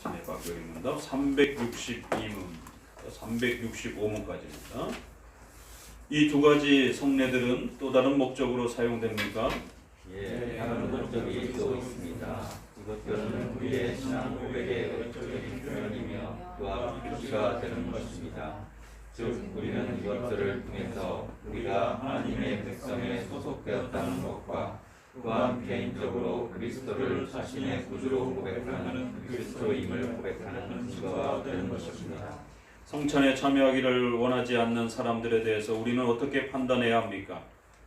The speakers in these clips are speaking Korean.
진해박교리 문답 362문, 365문까지입니다. 이 두 가지 성례들은 또 다른 목적으로 사용됩니까? 예, 다른 목적이 또 있습니다. 이것들은 우리의 신앙 고백의 의적인 표현이며 또한 표시가 되는 것입니다. 즉, 우리는 이것들을 통해서 우리가 하나님의 백성에 소속되었다는 것과 또한 개인적으로 그리스도를 자신의 구주로 고백하는 그리스도임을 고백하는 증거가 되는 것입니다. 성찬에 참여하기를 원하지 않는 사람들에 대해서 우리는 어떻게 판단해야 합니까?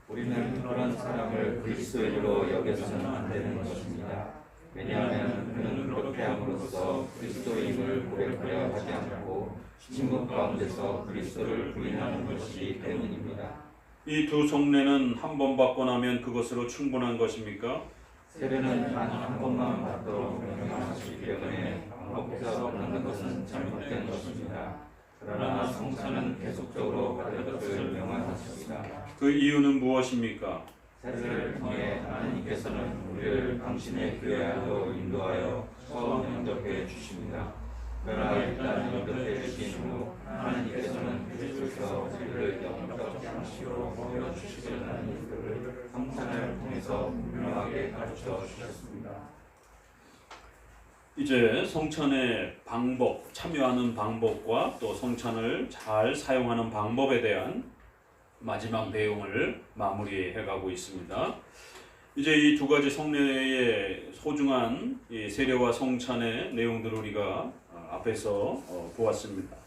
우리는 그런 사람을 그리스도인으로 여겨서는 안 되는 것입니다. 왜냐하면 그는 그렇게 함으로써 그리스도임을 고백하려 하지 않고 신분 가운데서 그리스도를 부인하는 것이기 때문입니다. 이두 성례는 한 번 받고 나면 그것으로 충분한 것입니까? 세례는 단 한 번만 받도록 명령하시기 때문에 반복해서 받는 것은 잘못된 것입니다. 그러나 성찬은 계속적으로 받을 것을 명하셨습니다. 그 이유는 무엇입니까? 세례를 통해 하나님께서는 우리를 당신의 교회 안으로 인도하여 처음 영접해 주십니다. 그러나 일단 영접해 주신 후 하나님께서는 그리스도에서 우리를 양식으로 먹여 주시려는 이유를 성찬을 통해서 분명하게 가르쳐 주셨습니다. 이제 성찬의 방법, 참여하는 방법과 또 성찬을 잘 사용하는 방법에 대한 마지막 내용을 마무리해 가고 있습니다. 이제 이 두 가지 성례의 소중한 이 세례와 성찬의 내용들을 우리가 어, 앞에서 어, 보았습니다.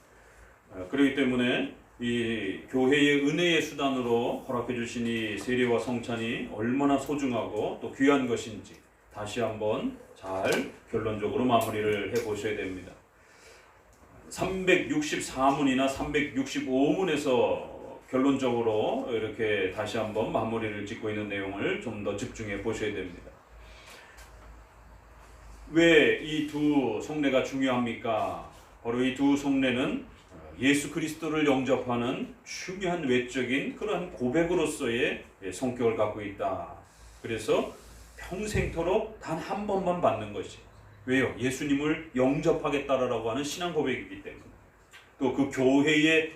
어, 그렇기 때문에 이 교회의 은혜의 수단으로 허락해 주신 이 세례와 성찬이 얼마나 소중하고 또 귀한 것인지 다시 한번 잘 결론적으로 마무리를 해 보셔야 됩니다. 364문이나 365문에서 결론적으로 이렇게 다시 한번 마무리를 짓고 있는 내용을 좀 더 집중해 보셔야 됩니다. 왜 이두 성례가 중요합니까? 바로 이두 성례는 예수 그리스도를 영접하는 중요한 외적인 그러한 고백으로서의 성격을 갖고 있다. 그래서 평생토록 단 한 번만 받는 것이 왜요? 예수님을 영접하겠다라고 하는 신앙 고백이기 때문에 또 그 교회의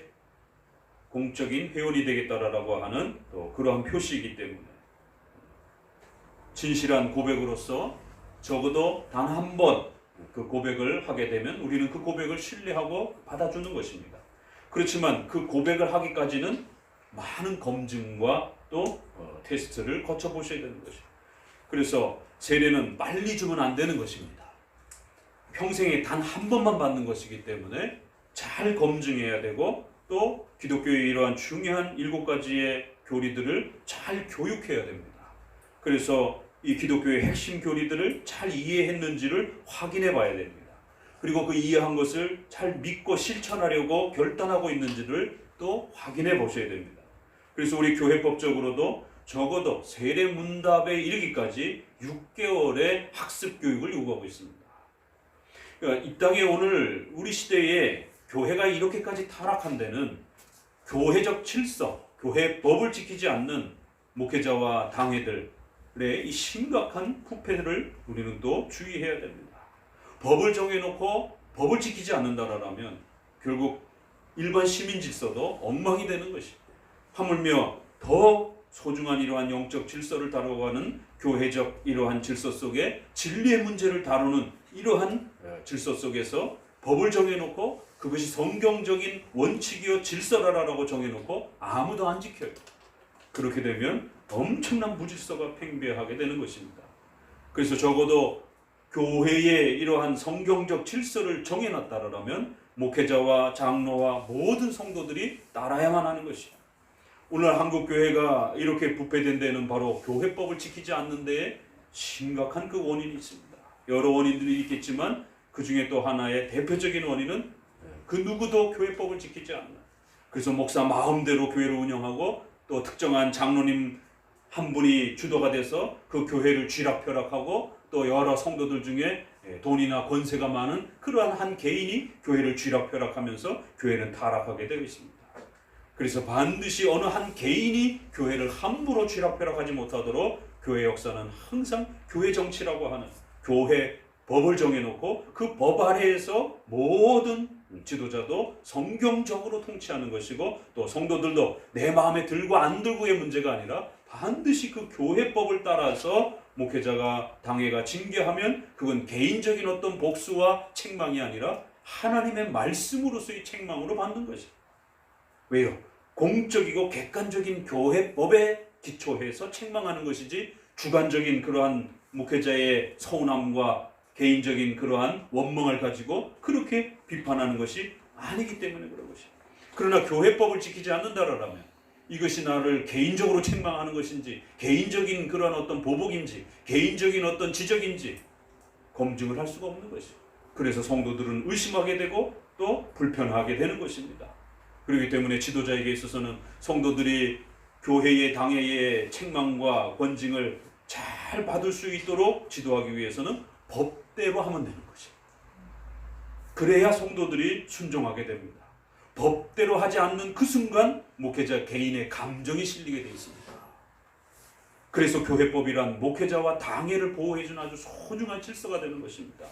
공적인 회원이 되겠다라고 하는 또 그러한 표시이기 때문에 진실한 고백으로서 적어도 단 한 번 그 고백을 하게 되면 우리는 그 고백을 신뢰하고 받아주는 것입니다. 그렇지만 그 고백을 하기까지는 많은 검증과 또 어, 테스트를 거쳐 보셔야 되는 것입니다. 그래서 세례는 빨리 주면 안 되는 것입니다. 평생에 단 한 번만 받는 것이기 때문에 잘 검증해야 되고 또 기독교의 이러한 중요한 일곱 가지의 교리들을 잘 교육해야 됩니다. 그래서 이 기독교의 핵심 교리들을 잘 이해했는지를 확인해 봐야 됩니다. 그리고 그 이해한 것을 잘 믿고 실천하려고 결단하고 있는지를 또 확인해 보셔야 됩니다. 그래서 우리 교회법적으로도 적어도 세례 문답에 이르기까지 6개월의 학습 교육을 요구하고 있습니다. 그러니까 이 땅에 오늘 우리 시대에 교회가 이렇게까지 타락한 데는 교회적 질서, 교회 법을 지키지 않는 목회자와 당회들의 이 심각한 부패를 우리는 또 주의해야 됩니다. 법을 정해놓고 법을 지키지 않는다라면 결국 일반 시민 질서도 엉망이 되는 것이. 하물며 더 소중한 이러한 영적 질서를 다루어가는 교회적 이러한 질서 속에 진리의 문제를 다루는 이러한 질서 속에서 법을 정해놓고 그것이 성경적인 원칙이요 질서라라고 정해놓고 아무도 안 지켜요. 그렇게 되면 엄청난 무질서가 팽배하게 되는 것입니다. 그래서 적어도 교회의 이러한 성경적 질서를 정해놨다라면 목회자와 장로와 모든 성도들이 따라야만 하는 것이야. 오늘 한국 교회가 이렇게 부패된 데는 바로 교회법을 지키지 않는 데에 심각한 그 원인이 있습니다. 여러 원인들이 있겠지만 그 중에 또 하나의 대표적인 원인은 그 누구도 교회법을 지키지 않는. 그래서 목사 마음대로 교회를 운영하고 또 특정한 장로님 한 분이 주도가 돼서 그 교회를 쥐락펴락하고 또 여러 성도들 중에 돈이나 권세가 많은 그러한 한 개인이 교회를 쥐락펴락하면서 교회는 타락하게 되어 있습니다. 그래서 반드시 어느 한 개인이 교회를 함부로 쥐락펴락하지 못하도록 교회 역사는 항상 교회 정치라고 하는 교회 법을 정해놓고 그 법 아래에서 모든 지도자도 성경적으로 통치하는 것이고 또 성도들도 내 마음에 들고 안 들고의 문제가 아니라 반드시 그 교회법을 따라서 목회자가 당회가 징계하면 그건 개인적인 어떤 복수와 책망이 아니라 하나님의 말씀으로서의 책망으로 받는 것이죠. 왜요? 공적이고 객관적인 교회법에 기초해서 책망하는 것이지 주관적인 그러한 목회자의 서운함과 개인적인 그러한 원망을 가지고 그렇게 비판하는 것이 아니기 때문에 그런 것이에요. 그러나 교회법을 지키지 않는다라면 이것이 나를 개인적으로 책망하는 것인지 개인적인 그러한 어떤 보복인지 개인적인 어떤 지적인지 검증을 할 수가 없는 것이에요. 그래서 성도들은 의심하게 되고 또 불편하게 되는 것입니다. 그렇기 때문에 지도자에게 있어서는 성도들이 교회의 당회의 책망과 권징을 잘 받을 수 있도록 지도하기 위해서는 법 대로 하면 되는 것이에요. 그래야 성도들이 순종하게 됩니다. 법대로 하지 않는 그 순간 목회자 개인의 감정이 실리게 되어 있습니다. 그래서 교회법이란 목회자와 당회를 보호해주는 아주 소중한 질서가 되는 것입니다.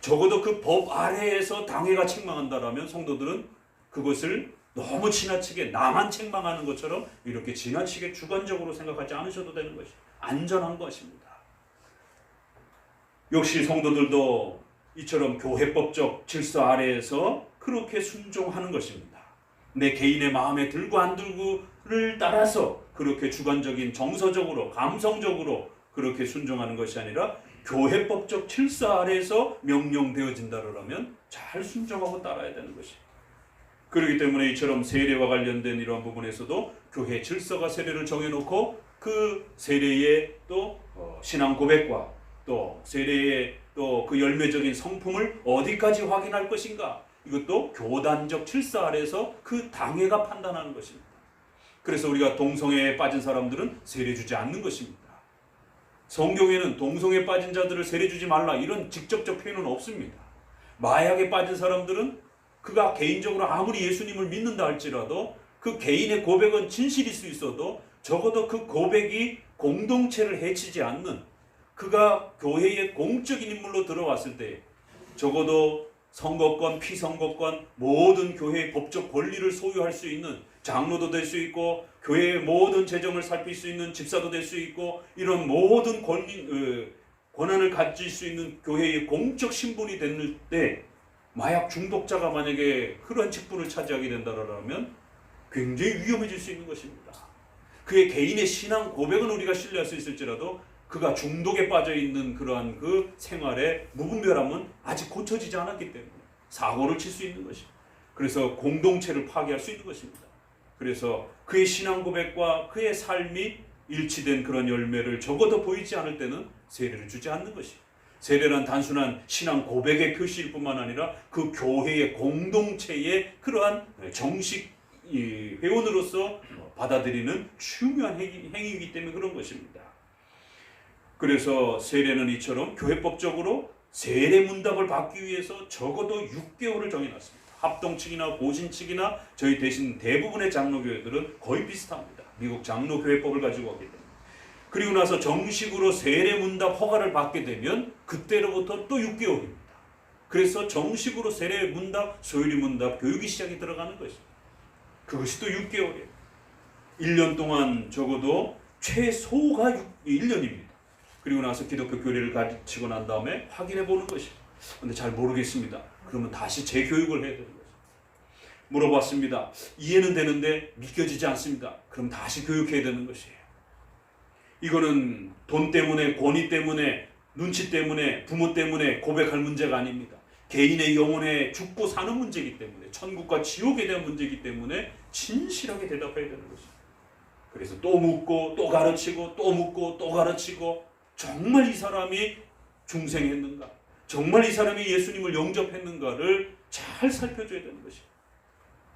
적어도 그 법 아래에서 당회가 책망한다라면 성도들은 그것을 너무 지나치게 나만 책망하는 것처럼 이렇게 지나치게 주관적으로 생각하지 않으셔도 되는 것이 안전한 것입니다. 역시 성도들도 이처럼 교회법적 질서 아래에서 그렇게 순종하는 것입니다. 내 개인의 마음에 들고 안 들고를 따라서 그렇게 주관적인 정서적으로 감성적으로 그렇게 순종하는 것이 아니라 교회법적 질서 아래에서 명령되어진다라면 잘 순종하고 따라야 되는 것입니다. 그렇기 때문에 이처럼 세례와 관련된 이러한 부분에서도 교회 질서가 세례를 정해놓고 그 세례의 또 어, 신앙 고백과 또 세례의 또 그 열매적인 성품을 어디까지 확인할 것인가 이것도 교단적 질서 아래서 그 당회가 판단하는 것입니다. 그래서 우리가 동성애에 빠진 사람들은 세례 주지 않는 것입니다. 성경에는 동성애에 빠진 자들을 세례 주지 말라 이런 직접적 표현은 없습니다. 마약에 빠진 사람들은 그가 개인적으로 아무리 예수님을 믿는다 할지라도 그 개인의 고백은 진실일 수 있어도 적어도 그 고백이 공동체를 해치지 않는 그가 교회의 공적인 인물로 들어왔을 때 적어도 선거권, 피선거권 모든 교회의 법적 권리를 소유할 수 있는 장로도 될 수 있고 교회의 모든 재정을 살필 수 있는 집사도 될 수 있고 이런 모든 권리, 어, 권한을 가질 수 있는 교회의 공적 신분이 됐을 때 마약 중독자가 만약에 그런 직분을 차지하게 된다면 굉장히 위험해질 수 있는 것입니다. 그의 개인의 신앙 고백은 우리가 신뢰할 수 있을지라도 그가 중독에 빠져 있는 그러한 그 생활의 무분별함은 아직 고쳐지지 않았기 때문에 사고를 칠 수 있는 것입니다. 그래서 공동체를 파괴할 수 있는 것입니다. 그래서 그의 신앙 고백과 그의 삶이 일치된 그런 열매를 적어도 보이지 않을 때는 세례를 주지 않는 것입니다. 세례란 단순한 신앙 고백의 표시일 뿐만 아니라 그 교회의 공동체의 그러한 정식 이 회원으로서 받아들이는 중요한 행위, 행위이기 때문에 그런 것입니다. 그래서 세례는 이처럼 교회법적으로 세례 문답을 받기 위해서 적어도 6개월을 정해놨습니다. 합동 측이나 고신 측이나 저희 대신 대부분의 장로교회들은 거의 비슷합니다. 미국 장로교회법을 가지고 왔기 때문에. 그리고 나서 정식으로 세례 문답 허가를 받게 되면 그때로부터 또 6개월입니다. 그래서 정식으로 세례 문답, 소유리 문답 교육이 시작이 들어가는 것입니다. 그것이 또 6개월이에요. 1년 동안 적어도 최소가 6, 1년입니다. 그리고 나서 기독교 교리를 가르치고 난 다음에 확인해 보는 것이에요. 근데 잘 모르겠습니다. 그러면 다시 재교육을 해야 되는 거죠. 물어봤습니다. 이해는 되는데 믿겨지지 않습니다. 그럼 다시 교육해야 되는 것이에요. 이거는 돈 때문에, 권위 때문에, 눈치 때문에, 부모 때문에 고백할 문제가 아닙니다. 개인의 영혼에 죽고 사는 문제이기 때문에, 천국과 지옥에 대한 문제이기 때문에 진실하게 대답해야 되는 것입니다. 그래서 또 묻고, 또 가르치고, 또 묻고, 또 가르치고, 정말 이 사람이 중생했는가? 정말 이 사람이 예수님을 영접했는가를 잘 살펴줘야 되는 것이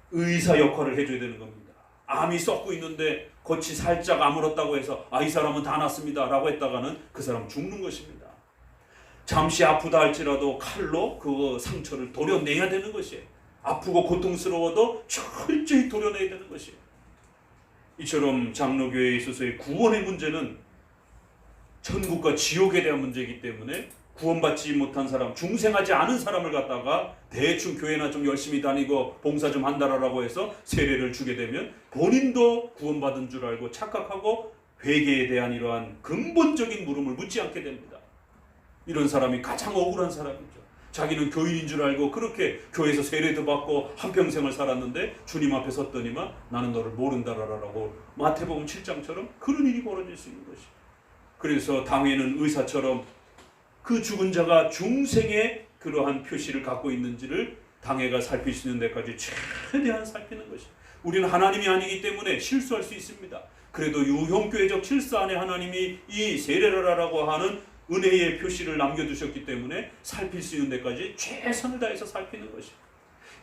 의사 역할을 해줘야 되는 겁니다. 암이 썩고 있는데 겉이 살짝 아물었다고 해서 아 이 사람은 다 낫습니다 라고 했다가는 그 사람 죽는 것입니다. 잠시 아프다 할지라도 칼로 그 상처를 도려내야 되는 것이에요. 아프고 고통스러워도 철저히 도려내야 되는 것이에요. 이처럼 장로교회에 있어서의 구원의 문제는 천국과 지옥에 대한 문제이기 때문에 구원받지 못한 사람, 중생하지 않은 사람을 갖다가 대충 교회나 좀 열심히 다니고 봉사 좀 한다라고 해서 세례를 주게 되면 본인도 구원받은 줄 알고 착각하고 회개에 대한 이러한 근본적인 물음을 묻지 않게 됩니다. 이런 사람이 가장 억울한 사람이죠. 자기는 교인인 줄 알고 그렇게 교회에서 세례도 받고 한평생을 살았는데 주님 앞에 섰더니만 나는 너를 모른다라고 마태복음 7장처럼 그런 일이 벌어질 수 있는 것이. 그래서 당회는 의사처럼 그 죽은 자가 중생의 그러한 표시를 갖고 있는지를 당회가 살필 수 있는 데까지 최대한 살피는 것이. 우리는 하나님이 아니기 때문에 실수할 수 있습니다. 그래도 유형교회적 질서 안에 하나님이 이 세례라라고 하는 은혜의 표시를 남겨두셨기 때문에 살필 수 있는 데까지 최선을 다해서 살피는 것이.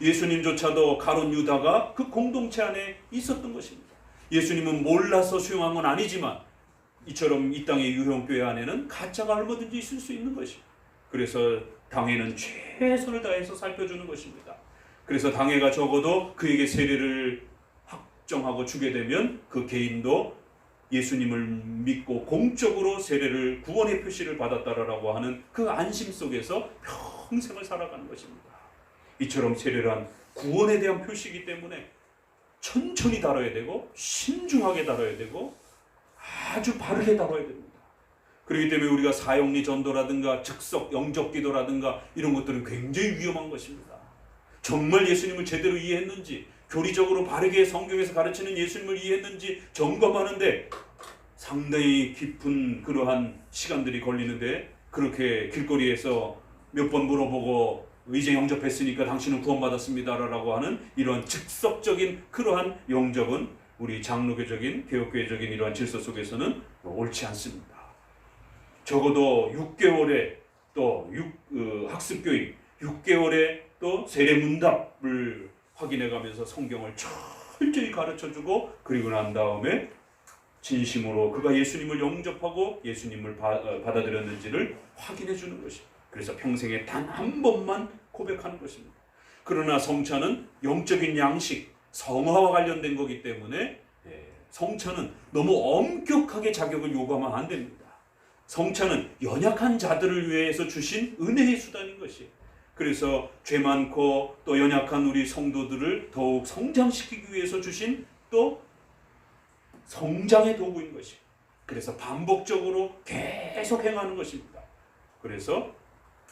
예수님조차도 가론 유다가 그 공동체 안에 있었던 것입니다. 예수님은 몰라서 수용한 건 아니지만 이처럼 이 땅의 유형교회 안에는 가짜가 얼마든지 있을 수 있는 것이. 그래서 당회는 최선을 다해서 살펴주는 것입니다. 그래서 당회가 적어도 그에게 세례를 확정하고 주게 되면 그 개인도 예수님을 믿고 공적으로 세례를 구원의 표시를 받았다라고 하는 그 안심 속에서 평생을 살아가는 것입니다. 이처럼 세례란 구원에 대한 표시이기 때문에 천천히 다뤄야 되고 신중하게 다뤄야 되고 아주 바르게 다뤄야 됩니다. 그렇기 때문에 우리가 사형리 전도라든가 즉석 영접 기도라든가 이런 것들은 굉장히 위험한 것입니다. 정말 예수님을 제대로 이해했는지 교리적으로 바르게 성경에서 가르치는 예수님을 이해했는지 점검하는데 상당히 깊은 그러한 시간들이 걸리는데 그렇게 길거리에서 몇 번 물어보고 이제 영접했으니까 당신은 구원받았습니다라고 하는 이런 즉석적인 그러한 영접은 우리 장로교적인 개혁교회적인 이러한 질서 속에서는 옳지 않습니다. 적어도 6개월에 또 육, 어, 학습교육 6개월에 또 세례문답을 확인해가면서 성경을 철저히 가르쳐주고 그리고 난 다음에 진심으로 그가 예수님을 영접하고 예수님을 바, 어, 받아들였는지를 확인해 주는 것이. 그래서 평생에 단 한 번만 고백하는 것입니다. 그러나 성찬은 영적인 양식, 성화와 관련된 거기 때문에 예, 성찬은 너무 엄격하게 자격을 요구하면 안 됩니다. 성찬은 연약한 자들을 위해서 주신 은혜의 수단인 것이. 그래서 죄 많고 또 연약한 우리 성도들을 더욱 성장시키기 위해서 주신 또 성장의 도구인 것이. 그래서 반복적으로 계속 행하는 것입니다. 그래서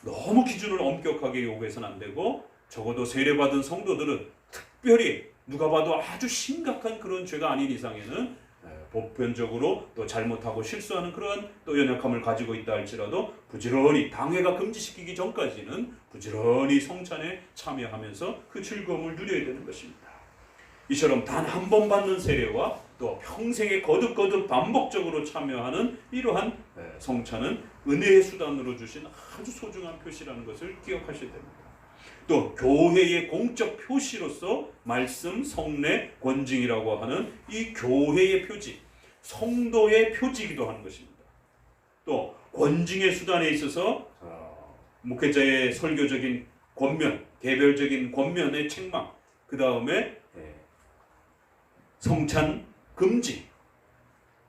너무 기준을 엄격하게 요구해서는 안 되고 적어도 세례받은 성도들은 특별히 누가 봐도 아주 심각한 그런 죄가 아닌 이상에는 에, 보편적으로 또 잘못하고 실수하는 그런 또 연약함을 가지고 있다 할지라도 부지런히 당회가 금지시키기 전까지는 부지런히 성찬에 참여하면서 그 즐거움을 누려야 되는 것입니다. 이처럼 단 한 번 받는 세례와 또 평생에 거듭거듭 반복적으로 참여하는 이러한 에, 성찬은 은혜의 수단으로 주신 아주 소중한 표시라는 것을 기억하셔야 됩니다. 또 교회의 공적 표시로서 말씀, 성례, 권징이라고 하는 이 교회의 표지, 성도의 표지이기도 하는 것입니다. 또 권징의 수단에 있어서 어, 목회자의 설교적인 권면, 개별적인 권면의 책망, 그 다음에 성찬 금지,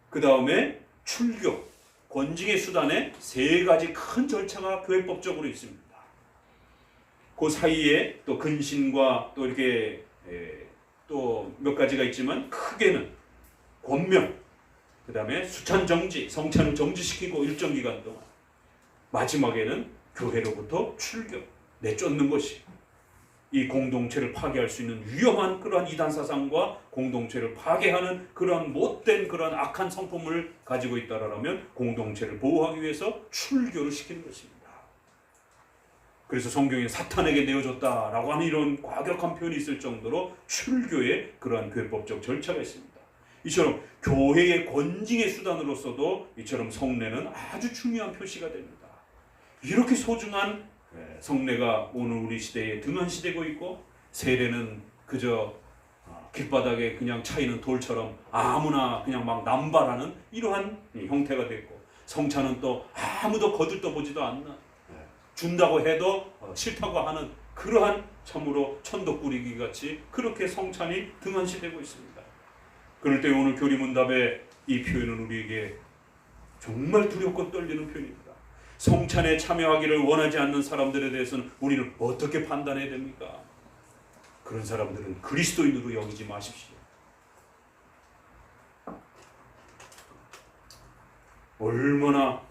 그 다음에 출교, 권징의 수단에 세 가지 큰 절차가 교회법적으로 있습니다. 그 사이에 또 근신과 또 이렇게 또 몇 가지가 있지만 크게는 권명, 그 다음에 수찬 정지, 성찬을 정지시키고 일정 기간 동안 마지막에는 교회로부터 출교, 내쫓는 것이 이 공동체를 파괴할 수 있는 위험한 그러한 이단 사상과 공동체를 파괴하는 그러한 못된 그러한 악한 성품을 가지고 있다라면 공동체를 보호하기 위해서 출교를 시키는 것입니다. 그래서 성경에 사탄에게 내어줬다라고 하는 이런 과격한 표현이 있을 정도로 출교의 그러한 교회법적 절차가 있습니다. 이처럼 교회의 권징의 수단으로서도 이처럼 성례는 아주 중요한 표시가 됩니다. 이렇게 소중한 성례가 오늘 우리 시대에 등한시되고 있고 세례는 그저 어, 길바닥에 그냥 차이는 돌처럼 아무나 그냥 막 남발하는 이러한 형태가 됐고 성찬은 또 아무도 거들떠 보지도 않는 준다고 해도 어, 싫다고 하는 그러한 참으로 천덕 꾸리기 같이 그렇게 성찬이 등한시되고 있습니다. 그럴 때 오늘 교리문답의 이 표현은 우리에게 정말 두렵고 떨리는 표현입니다. 성찬에 참여하기를 원하지 않는 사람들에 대해서는 우리는 어떻게 판단해야 됩니까? 그런 사람들은 그리스도인으로 여기지 마십시오. 얼마나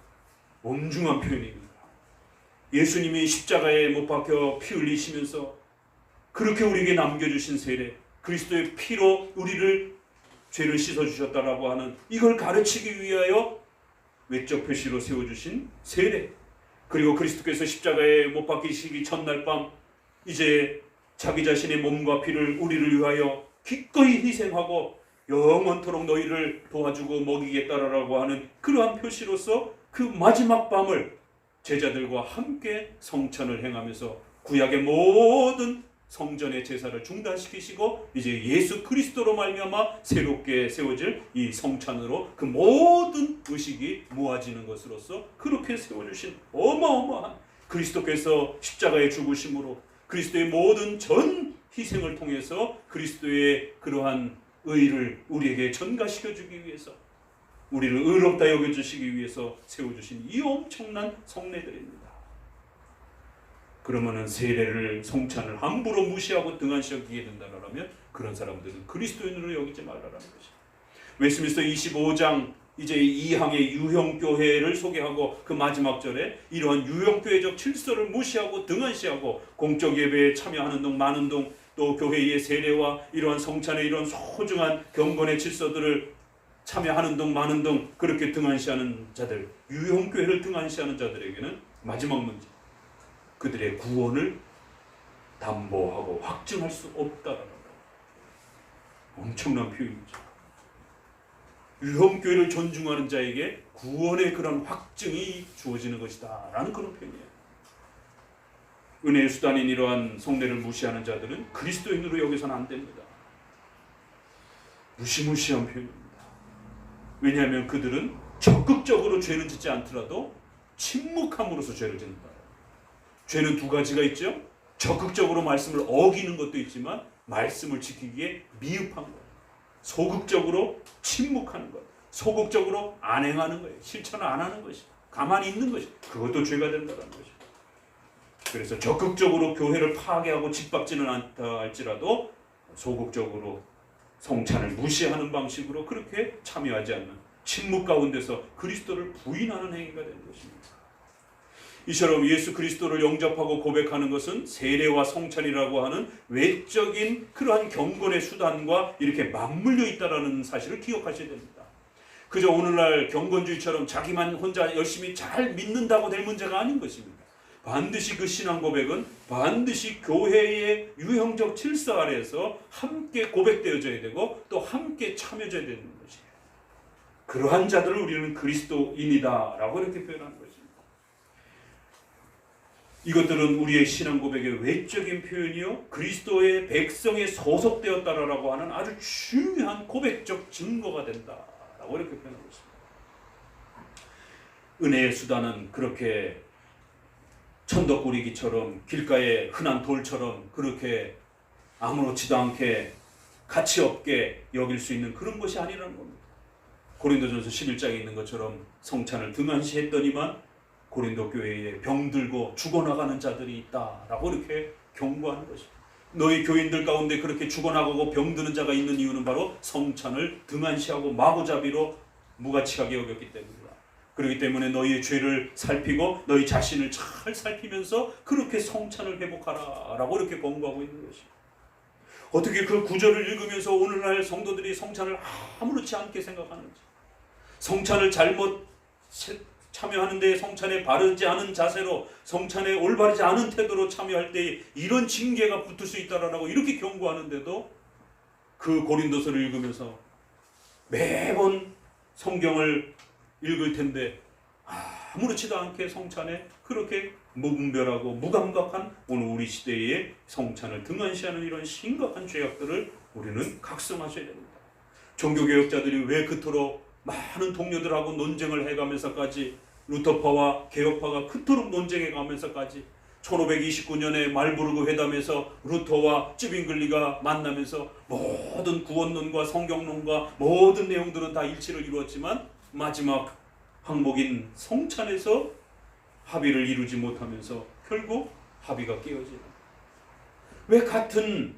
엄중한 표현입니까? 예수님이 십자가에 못 박혀 피 흘리시면서 그렇게 우리에게 남겨주신 세례, 그리스도의 피로 우리를 죄를 씻어주셨다라고 하는 이걸 가르치기 위하여 외적 표시로 세워주신 세례, 그리고 그리스도께서 십자가에 못 박히시기 첫날 밤 이제 자기 자신의 몸과 피를 우리를 위하여 기꺼이 희생하고 영원토록 너희를 도와주고 먹이겠다라고 하는 그러한 표시로서 그 마지막 밤을 제자들과 함께 성찬을 행하면서 구약의 모든 성전의 제사를 중단시키시고 이제 예수 그리스도로 말미암아 새롭게 세워질 이 성찬으로 그 모든 의식이 모아지는 것으로서 그렇게 세워주신 어마어마한 그리스도께서 십자가에 죽으심으로 그리스도의 모든 전 희생을 통해서 그리스도의 그러한 의를 우리에게 전가시켜 주기 위해서 우리를 의롭다 여겨 주시기 위해서 세워 주신 이 엄청난 성례들입니다. 그러면은 세례를 성찬을 함부로 무시하고 등한시하게 된다라면 그런 사람들은 그리스도인으로 여기지 말라라는 것이. 웨스민스터 25장 이제 이 항의 유형 교회를 소개하고 그 마지막 절에 이러한 유형 교회적 질서를 무시하고 등한시하고 공적 예배에 참여하는 등 많은 등또 교회의 세례와 이러한 성찬의 이런 소중한 경건의 질서들을 참여하는 등 많은 등 그렇게 등한시하는 자들 유형 교회를 등한시하는 자들에게는 마지막 문제 그들의 구원을 담보하고 확증할 수 없다라는 거. 엄청난 표현이죠. 유형교회를 존중하는 자에게 구원의 그런 확증이 주어지는 것이다 라는 그런 표현이에요. 은혜의 수단인 이러한 성례를 무시하는 자들은 그리스도인으로 여기서는 안 됩니다. 무시무시한 표현입니다. 왜냐하면 그들은 적극적으로 죄는 짓지 않더라도 침묵함으로써 죄를 짓는다. 죄는 두 가지가 있죠. 적극적으로 말씀을 어기는 것도 있지만 말씀을 지키기에 미흡한 것. 소극적으로 침묵하는 것. 소극적으로 안 행하는 거예요. 실천을 안 하는 것이. 가만히 있는 것이. 그것도 죄가 된다는 것이. 그래서 적극적으로 교회를 파괴하고 짓밟지는 않다 할지라도 소극적으로 성찬을 무시하는 방식으로 그렇게 참여하지 않는 침묵 가운데서 그리스도를 부인하는 행위가 되는 것입니다. 이처럼 예수 그리스도를 영접하고 고백하는 것은 세례와 성찬이라고 하는 외적인 그러한 경건의 수단과 이렇게 맞물려 있다라는 사실을 기억하셔야 됩니다. 그저 오늘날 경건주의처럼 자기만 혼자 열심히 잘 믿는다고 될 문제가 아닌 것입니다. 반드시 그 신앙 고백은 반드시 교회의 유형적 질서 아래에서 함께 고백되어져야 되고 또 함께 참여져야 되는 것이에요. 그러한 자들을 우리는 그리스도인이다라고 이렇게 표현하는 것입니다. 이것들은 우리의 신앙 고백의 외적인 표현이요 그리스도의 백성에 소속되었다라고 하는 아주 중요한 고백적 증거가 된다라고 이렇게 표현하고 있습니다. 은혜의 수단은 그렇게 천덕꾸리기처럼 길가의 흔한 돌처럼 그렇게 아무렇지도 않게 가치 없게 여길 수 있는 그런 것이 아니라는 겁니다. 고린도전서 11장에 있는 것처럼 성찬을 등한시 했더니만 고린도 교회에 병들고 죽어나가는 자들이 있다라고 이렇게 경고하는 것입니다. 너희 교인들 가운데 그렇게 죽어나가고 병드는 자가 있는 이유는 바로 성찬을 등한시하고 마구잡이로 무가치하게 여겼기 때문이다. 그렇기 때문에 너희의 죄를 살피고 너희 자신을 잘 살피면서 그렇게 성찬을 회복하라라고 이렇게 권고하고 있는 것입니다. 어떻게 그 구절을 읽으면서 오늘날 성도들이 성찬을 아무렇지 않게 생각하는지 성찬을 잘못 참여하는 데 성찬에 바르지 않은 자세로 성찬에 올바르지 않은 태도로 참여할 때 이런 징계가 붙을 수 있다라고 이렇게 경고하는데도 그 고린도서를 읽으면서 매번 성경을 읽을 텐데 아무렇지도 않게 성찬에 그렇게 무분별하고 무감각한 오늘 우리 시대의 성찬을 등한시하는 이런 심각한 죄악들을 우리는 각성하셔야 됩니다. 종교개혁자들이 왜 그토록 많은 동료들하고 논쟁을 해가면서까지 루터파와 개혁파가 그토록 논쟁해가면서까지 1529년에 말부르그 회담에서 루터와 찌빙글리가 만나면서 모든 구원론과 성경론과 모든 내용들은 다 일치를 이루었지만 마지막 항목인 성찬에서 합의를 이루지 못하면서 결국 합의가 깨어지는 왜 같은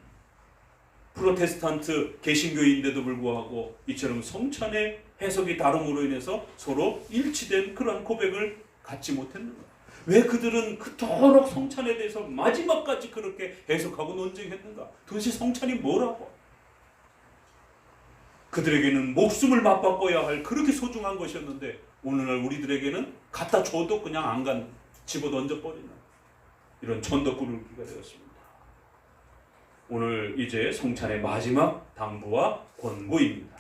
프로테스탄트 개신교인데도 불구하고 이처럼 성찬의 해석이 다름으로 인해서 서로 일치된 그러한 고백을 갖지 못했는가? 왜 그들은 그토록 성찬에 대해서 마지막까지 그렇게 해석하고 논쟁했는가? 도대체 성찬이 뭐라고? 그들에게는 목숨을 맞바꿔야 할 그렇게 소중한 것이었는데 오늘날 우리들에게는 갖다 줘도 그냥 안 간, 집어 던져버리는 이런 천덕꾸러기가 되었습니다. 오늘 이제 성찬의 마지막 당부와 권고입니다.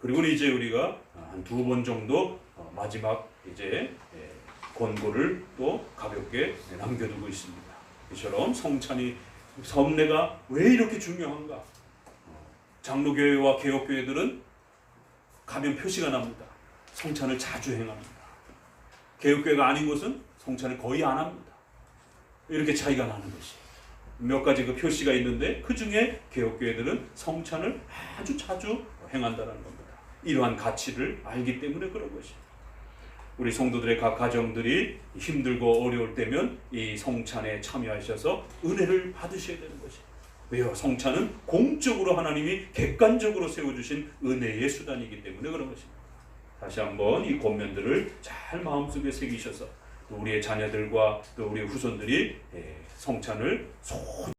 그리고 이제 우리가 한 두 번 정도 어, 마지막 이제 예, 권고를 또 가볍게 남겨두고 있습니다. 이처럼 성찬이 섭례가 왜 이렇게 중요한가? 어, 장로교회와 개혁교회들은 가면 표시가 납니다. 성찬을 자주 행합니다. 개혁교회가 아닌 곳은 성찬을 거의 안 합니다. 이렇게 차이가 나는 것이. 몇 가지 그 표시가 있는데 그 중에 개혁교회들은 성찬을 아주 자주 행한다는 겁니다. 이러한 가치를 알기 때문에 그런 것입니다. 우리 성도들의 각 가정들이 힘들고 어려울 때면 이 성찬에 참여하셔서 은혜를 받으셔야 되는 것이. 왜요? 성찬은 공적으로 하나님이 객관적으로 세워주신 은혜의 수단이기 때문에 그런 것입니다. 다시 한번 이 권면들을 잘 마음속에 새기셔서 또 우리의 자녀들과 또 우리 후손들이 예, 성찬을 소중히